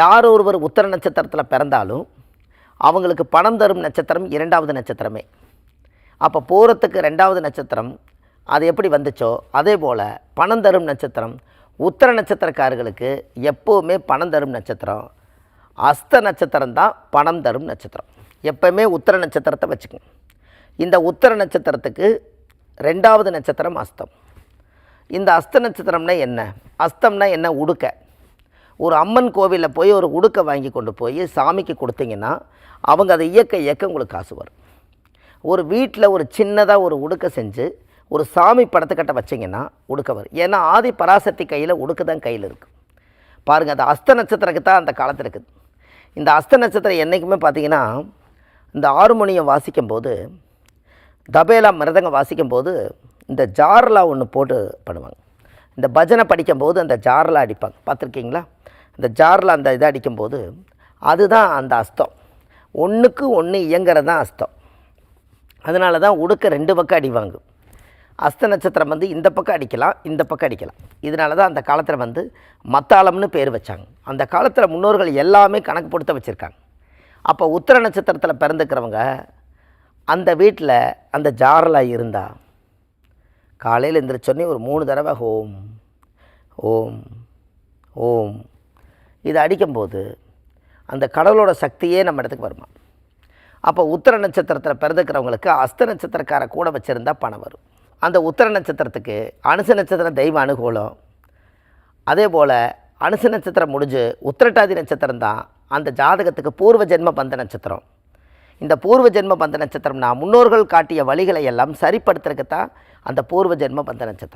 யார் ஒருவர் உத்தர நட்சத்திரத்தில் பிறந்தாலும் அவங்களுக்கு பணம் தரும் நட்சத்திரம் இரண்டாவது நட்சத்திரமே. அப்போ போகிறதுக்கு ரெண்டாவது நட்சத்திரம் அது எப்படி வந்துச்சோ அதே போல் பணம் தரும் நட்சத்திரம் உத்தர நட்சத்திரக்காரர்களுக்கு எப்போவுமே பணம் தரும் நட்சத்திரம் அஸ்த நட்சத்திரம் தான் பணம் தரும் நட்சத்திரம். எப்போவுமே உத்தர நட்சத்திரத்தை வச்சுக்கும் இந்த உத்தர நட்சத்திரத்துக்கு ரெண்டாவது நட்சத்திரம் அஸ்தம். இந்த அஸ்த நட்சத்திரம்னா என்ன? அஸ்தம்னா என்ன? உடுக்க. ஒரு அம்மன் கோவிலில் போய் ஒரு உடுக்கை வாங்கி கொண்டு போய் சாமிக்கு கொடுத்தீங்கன்னா அவங்க அதை இயக்க இயக்க உங்களுக்கு காசு வரும். ஒரு வீட்டில் ஒரு சின்னதாக ஒரு உடுக்கை செஞ்சு ஒரு சாமி படத்துக்கிட்ட வச்சிங்கன்னா உடுக்க வரும். ஏன்னா ஆதி பராசக்தி கையில் உடுக்க தான் கையில் இருக்குது பாருங்கள் அந்த அஸ்த நட்சத்திரக்கு தான் அந்த காலத்தில் இருக்குது. இந்த அஸ்த நட்சத்திரம் என்றைக்குமே பார்த்தீங்கன்னா இந்த ஆறுமணியம் வாசிக்கும்போது தபேலா மிருதங்கம் வாசிக்கும்போது இந்த ஜார்லா ஒன்று போட்டு பண்ணுவாங்க. இந்த பஜனை படிக்கும்போது அந்த ஜார்லா அடிப்பாங்க. பார்த்துருக்கீங்களா இந்த ஜாரில் அந்த இதை அடிக்கும்போது அதுதான் அந்த அஸ்தம். ஒன்றுக்கு ஒன்று இயங்கிறது தான் அஸ்தம். அதனால தான் உடுக்க ரெண்டு பக்கம் அடிவாங்க அஸ்த நட்சத்திரம் வந்து இந்த பக்கம் அடிக்கலாம் இந்த பக்கம் அடிக்கலாம். இதனால தான் அந்த காலத்தில் வந்து மத்தாளம்னு பேர் வச்சாங்க. அந்த காலத்தில் முன்னோர்கள் எல்லாமே கணக்கு பொடுத்த வச்சுருக்காங்க. அப்போ உத்தர நட்சத்திரத்தில் பிறந்துக்கிறவங்க அந்த வீட்டில் அந்த ஜாரில் இருந்தால் காலையில் எந்திரிச்சோடனே ஒரு மூணு தடவை ஓம் ஓம் ஓம் இதை அடிக்கும்போது அந்த கடவுளோட சக்தியே நம்ம இடத்துக்கு வருமா? அப்போ உத்தர நட்சத்திரத்தில் பிறந்துக்கிறவங்களுக்கு அஸ்த நட்சத்திரக்கார கூட வச்சுருந்தா பணம் வரும். அந்த உத்தர நட்சத்திரத்துக்கு அனுச நட்சத்திரம் தெய்வ அனுகூலம். அதே போல் அனுச நட்சத்திரம் முடிஞ்சு உத்திரட்டாதி நட்சத்திரம் தான் அந்த ஜாதகத்துக்கு பூர்வ ஜென்ம பந்த நட்சத்திரம். இந்த பூர்வ ஜென்ம பந்த நட்சத்திரம்னா முன்னோர்கள் காட்டிய வழிகளை எல்லாம் சரிப்படுத்துறதுக்கு தான் அந்த பூர்வ ஜென்ம பந்த நட்சத்திரம்.